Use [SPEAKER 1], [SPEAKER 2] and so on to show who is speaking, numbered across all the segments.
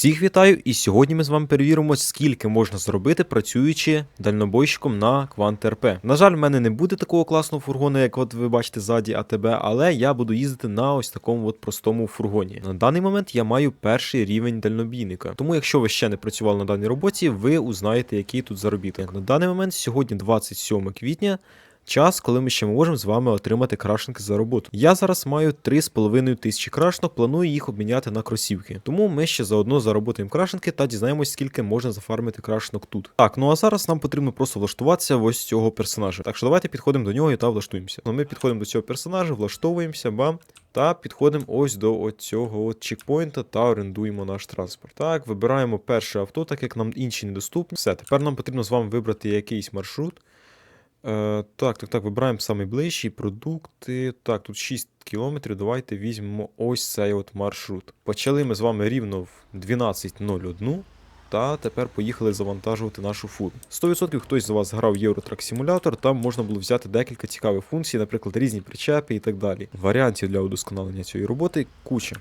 [SPEAKER 1] Всіх вітаю, і сьогодні ми з вами перевіримо, скільки можна зробити, працюючи дальнобойщиком на Квант РП. На жаль, в мене не буде такого класного фургону, як от ви бачите ззаді АТБ, але я буду їздити на ось такому от простому фургоні. На даний момент я маю перший рівень дальнобійника. Тому, якщо ви ще не працювали на даній роботі, ви узнаєте, який тут заробіток. На даний момент сьогодні 27 квітня. Час, коли ми ще можемо з вами отримати крашенки за роботу. Я зараз маю 3,5 тисячі крашенок, планую їх обміняти на кросівки. Тому ми ще заодно заработаємо крашенки та дізнаємось, скільки можна зафармити крашенок тут. Так, ну а зараз нам потрібно просто влаштуватися в ось цього персонажа. Так що давайте підходимо до нього і та влаштуємося. Ну, ми підходимо до цього персонажа, влаштовуємося, бам. Та підходимо ось до цього чекпоінта та орендуємо наш транспорт. Так, вибираємо перше авто, так як нам інші недоступні. Все, тепер нам потрібно з вами вибрати якийсь маршрут. Е, так, так, так, вибираємо найближчі продукти. Так, тут 6 кілометрів. Давайте візьмемо ось цей от маршрут. Почали ми з вами рівно в 12.01. Та тепер поїхали завантажувати нашу фуру. 100% хтось з вас грав Eurotrack Simulator, там можна було взяти декілька цікавих функцій, наприклад, різні причепи і так далі. Варіантів для удосконалення цієї роботи куча.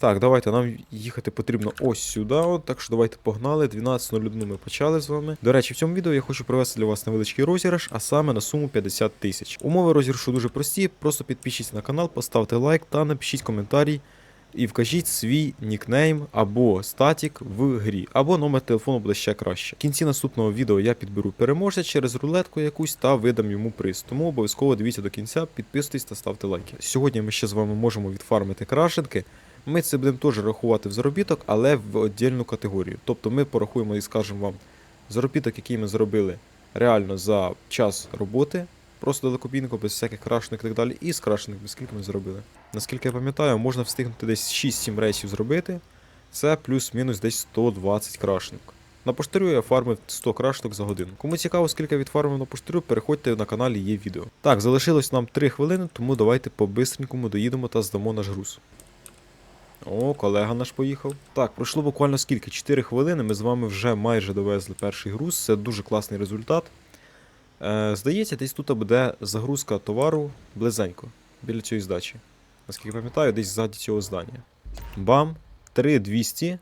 [SPEAKER 1] Так, давайте нам їхати потрібно ось сюди. От, так що давайте погнали. 12.01 ми почали з вами. До речі, в цьому відео я хочу провести для вас невеличкий розіграш, а саме на суму 50 тисяч. Умови розіграшу дуже прості. Просто підпишіться на канал, поставте лайк та напишіть коментарій. І вкажіть свій нікнейм або статік в грі, або номер телефону буде ще краще. В кінці наступного відео я підберу переможця через рулетку якусь та видам йому приз. Тому обов'язково дивіться до кінця, підписуйтесь та ставте лайки. Сьогодні ми ще з вами можемо відфармити крашенки. Ми це будемо теж рахувати в заробіток, але в віддільну категорію. Тобто ми порахуємо і скажемо вам заробіток, який ми зробили реально за час роботи, просто далекобійнику, без всяких крашених і так далі, і з крашених, скільки ми зробили. Наскільки я пам'ятаю, можна встигнути десь 6-7 рейсів зробити. Це плюс-мінус десь 120 крашенок. На поштарю я фармив 100 крашенок за годину. Кому цікаво, скільки відфармив на поштарю, переходьте на каналі є відео. Так, залишилось нам 3 хвилини, тому давайте по-бистренькому доїдемо та здамо наш груз. О, колега наш поїхав. Так, пройшло буквально скільки? 4 хвилини. Ми з вами вже майже довезли перший груз. Це дуже класний результат. Е, здається, десь тут буде загрузка товару близенько біля цієї здачі. Наскільки пам'ятаю, десь ззаді цього здання. Бам! 3200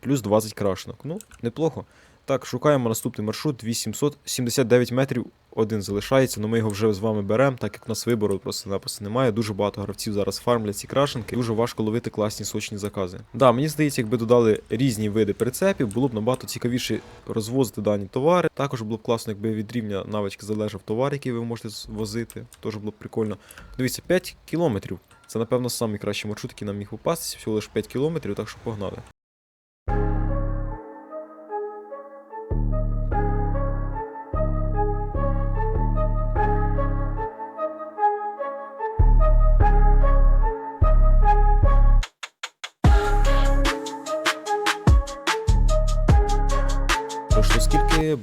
[SPEAKER 1] плюс 20 крашенок. Ну, неплохо. Так, шукаємо наступний маршрут 2779 метрів. Один залишається, але ми його вже з вами беремо, так як у нас вибору просто-напросто немає. Дуже багато гравців зараз фармлять ці крашенки. Дуже важко ловити класні сочні закази. Да, мені здається, якби додали різні види прицепів, було б набагато цікавіше розвозити дані товари. Також було б класно, якби від рівня навички залежав товар, який ви можете возити. Теж було б прикольно. Дивіться, 5 кілометрів. Це, напевно, найкращий маршрут, який нам міг попастися. Всього лише 5 кілометрів, так що погнали.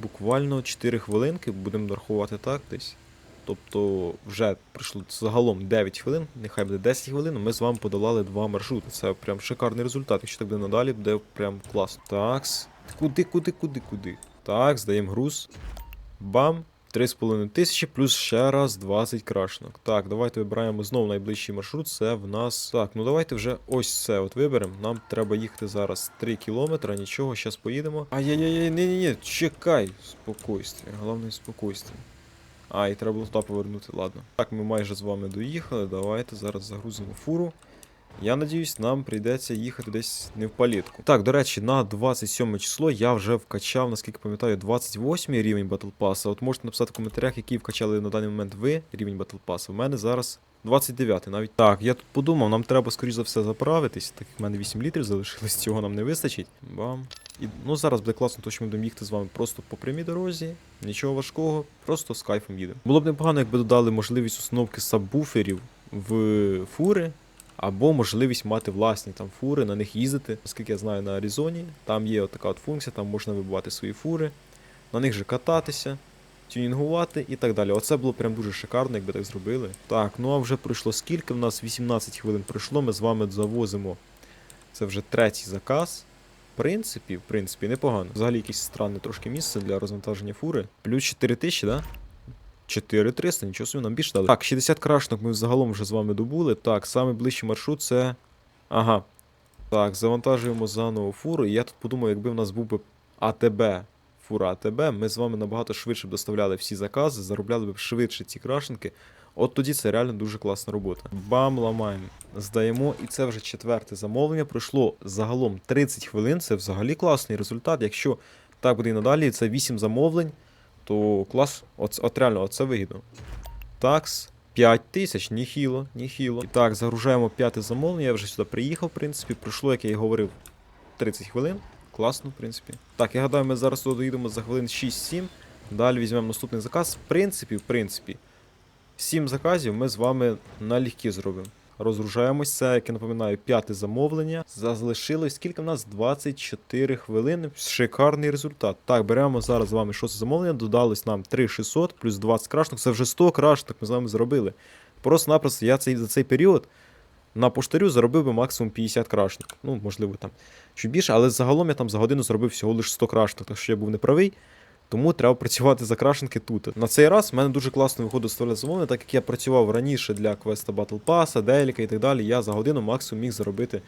[SPEAKER 1] Буквально 4 хвилинки, будемо нарахувати так десь. Тобто вже пройшло загалом 9 хвилин, нехай буде 10 хвилин, ми з вами подолали два маршрути. Це прям шикарний результат. Якщо так буде надалі, буде прям класно. Такс. Куди, куди, куди, куди? Так, здаємо груз. Бам! 3,5 тисячі плюс ще раз 20 крашенок. Так, давайте вибираємо знову найближчий маршрут. Це в нас. Так, ну давайте вже ось це от виберемо. Нам треба їхати зараз 3 кілометри, нічого, зараз поїдемо. Ай-яй-яй, ні ні ні чекай. Спокойствие, головне спокойствие. А, і треба було туди повернути, ладно. Так, ми майже з вами доїхали. Давайте зараз загрузимо фуру. Я надіюсь, нам прийдеться їхати десь не в палітку. Так, до речі, на 27 число я вже вкачав, наскільки пам'ятаю, 28 рівень Battle Pass. От можете написати в коментарях, який вкачали на даний момент ви рівень Battle Pass. У мене зараз 29 навіть. Так, я тут подумав, нам треба, скоріш за все, заправитись, так як в мене 8 літрів залишилось, цього нам не вистачить. Бам. І, ну зараз буде класно, то що ми будемо їхати з вами просто по прямій дорозі, нічого важкого, просто з кайфом їдемо. Було б непогано, якби додали можливість установки сабвуферів в фури. Або можливість мати власні там фури, на них їздити. Оскільки я знаю на Аризоні, там є така от функція, там можна вибивати свої фури, на них же кататися, тюнінгувати і так далі. Оце було прям дуже шикарно, якби так зробили. Так, ну а вже пройшло скільки? В нас 18 хвилин пройшло, ми з вами завозимо. Це вже третій заказ. В принципі, в принципі, непогано. Взагалі якесь странне трошки місце для розвантаження фури. Плюс 4 тисячі, да? 4300, нічого собі нам більше дали. Так, 60 крашнок ми загалом вже з вами добули. Так, саме ближчий маршрут це. Ага. Так, завантажуємо заново фуру. І я тут подумав, якби в нас був би АТБ, фура АТБ, ми з вами набагато швидше б доставляли всі закази, заробляли б швидше ці крашенки. От тоді це реально дуже класна робота. Бам, ламаємо. Здаємо, і це вже четверте замовлення. Пройшло загалом 30 хвилин. Це взагалі класний результат. Якщо так буде і надалі, це 8 замовлень, то клас. От, от реально, оце вигідно. Такс. 5 тисяч, ніхіло, ніхіло. І так, загружаємо п'яте замовлення. Я вже сюди приїхав, в принципі. Пройшло, як я і говорив, 30 хвилин. Класно, в принципі. Так, я гадаю, ми зараз доїдемо за хвилин 6-7. Далі візьмемо наступний заказ. В принципі, в принципі, 7 заказів ми з вами налегкі зробимо. Розгружаємось, це, як я напоминаю, п'яте замовлення. Залишилось скільки в нас? 24 хвилини. Шикарний результат. Так, беремо зараз з вами шосте замовлення. Додалось нам 3600 плюс 20 крашнок. Це вже 100 крашнок ми з вами зробили. Просто-напросто я цей, за цей період на поштарю заробив би максимум 50 крашнок. Ну, можливо, там чуть більше, але загалом я там за годину зробив всього лише 100 крашнок, так що я був неправий. Тому треба працювати за крашенки тут. На цей раз в мене дуже класно виходить ставляти замовлення, так як я працював раніше для квеста Battle Pass, Деліка і так далі. Я за годину максимум міг заробити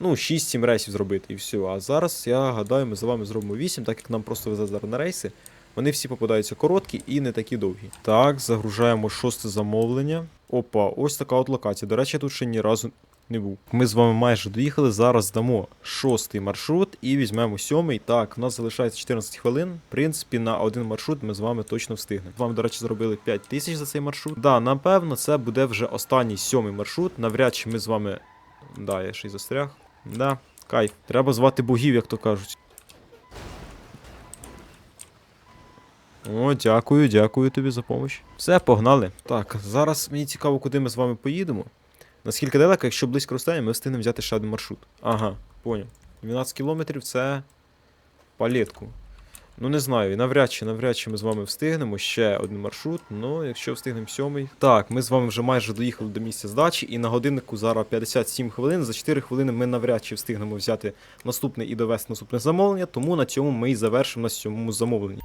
[SPEAKER 1] ну, 6-7 рейсів зробити і все. А зараз я гадаю, ми за вами зробимо 8, так як нам просто везе зараз на рейси. Вони всі попадаються короткі і не такі довгі. Так, загружаємо шосте замовлення. Опа, ось така от локація. До речі, я тут ще ні разу не був. Ми з вами майже доїхали. Зараз дамо шостий маршрут і візьмемо сьомий. Так, в нас залишається 14 хвилин. В принципі, на один маршрут ми з вами точно встигнемо. З вами, до речі, зробили 5 тисяч за цей маршрут. Да, напевно, це буде вже останній сьомий маршрут. Навряд чи ми з вами. Да, я ще й застряг. Да, кайф. Треба звати богів, як то кажуть. О, дякую, дякую тобі за допомогу. Все, погнали. Так, зараз мені цікаво, куди ми з вами поїдемо. Наскільки далеко, якщо близько розстояння, ми встигнемо взяти ще один маршрут. Ага, поняв. 12 кілометрів це палетку. Ну не знаю, навряд чи навряд чи ми з вами встигнемо ще один маршрут. Ну, якщо встигнемо сьомий. Так, ми з вами вже майже доїхали до місця здачі, і на годиннику зараз 57 хвилин. За 4 хвилини ми навряд чи встигнемо взяти наступне і довести наступне замовлення, тому на цьому ми і завершимо на сьомому замовленні.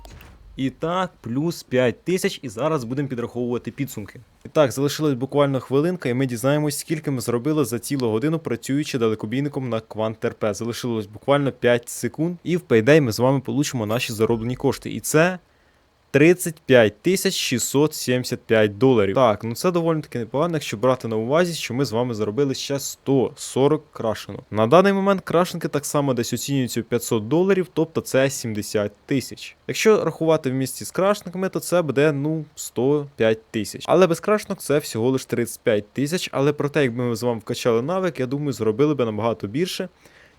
[SPEAKER 1] І так, плюс 5 тисяч, і зараз будемо підраховувати підсумки. І так, залишилась буквально хвилинка, і ми дізнаємось, скільки ми зробили за цілу годину, працюючи далекобійником на Квант РП. Залишилось буквально 5 секунд, і в Payday ми з вами получимо наші зароблені кошти. І це 35 тисяч 675 доларів. Так, ну це доволі таки непогано, якщо брати на увазі, що ми з вами заробили ще 140 крашенок. На даний момент крашенки так само десь оцінюються в 500 доларів, тобто це 70 тисяч. Якщо рахувати в місті з крашниками, то це буде ну 105 тисяч. Але без крашнок це всього лише 35 тисяч. Але про те, якби ми з вами вкачали навик, я думаю, зробили би набагато більше.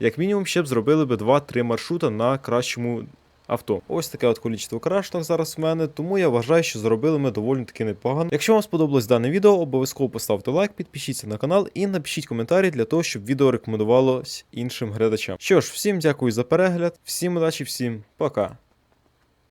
[SPEAKER 1] Як мінімум, ще б зробили би 2-3 маршрута на кращому авто. Ось таке от количество крашних зараз в мене, тому я вважаю, що зробили ми доволі таки непогано. Якщо вам сподобалось дане відео, обов'язково поставте лайк, підпишіться на канал і напишіть коментарі для того, щоб відео рекомендувалось іншим глядачам. Що ж, всім дякую за перегляд, всім удачі, всім пока.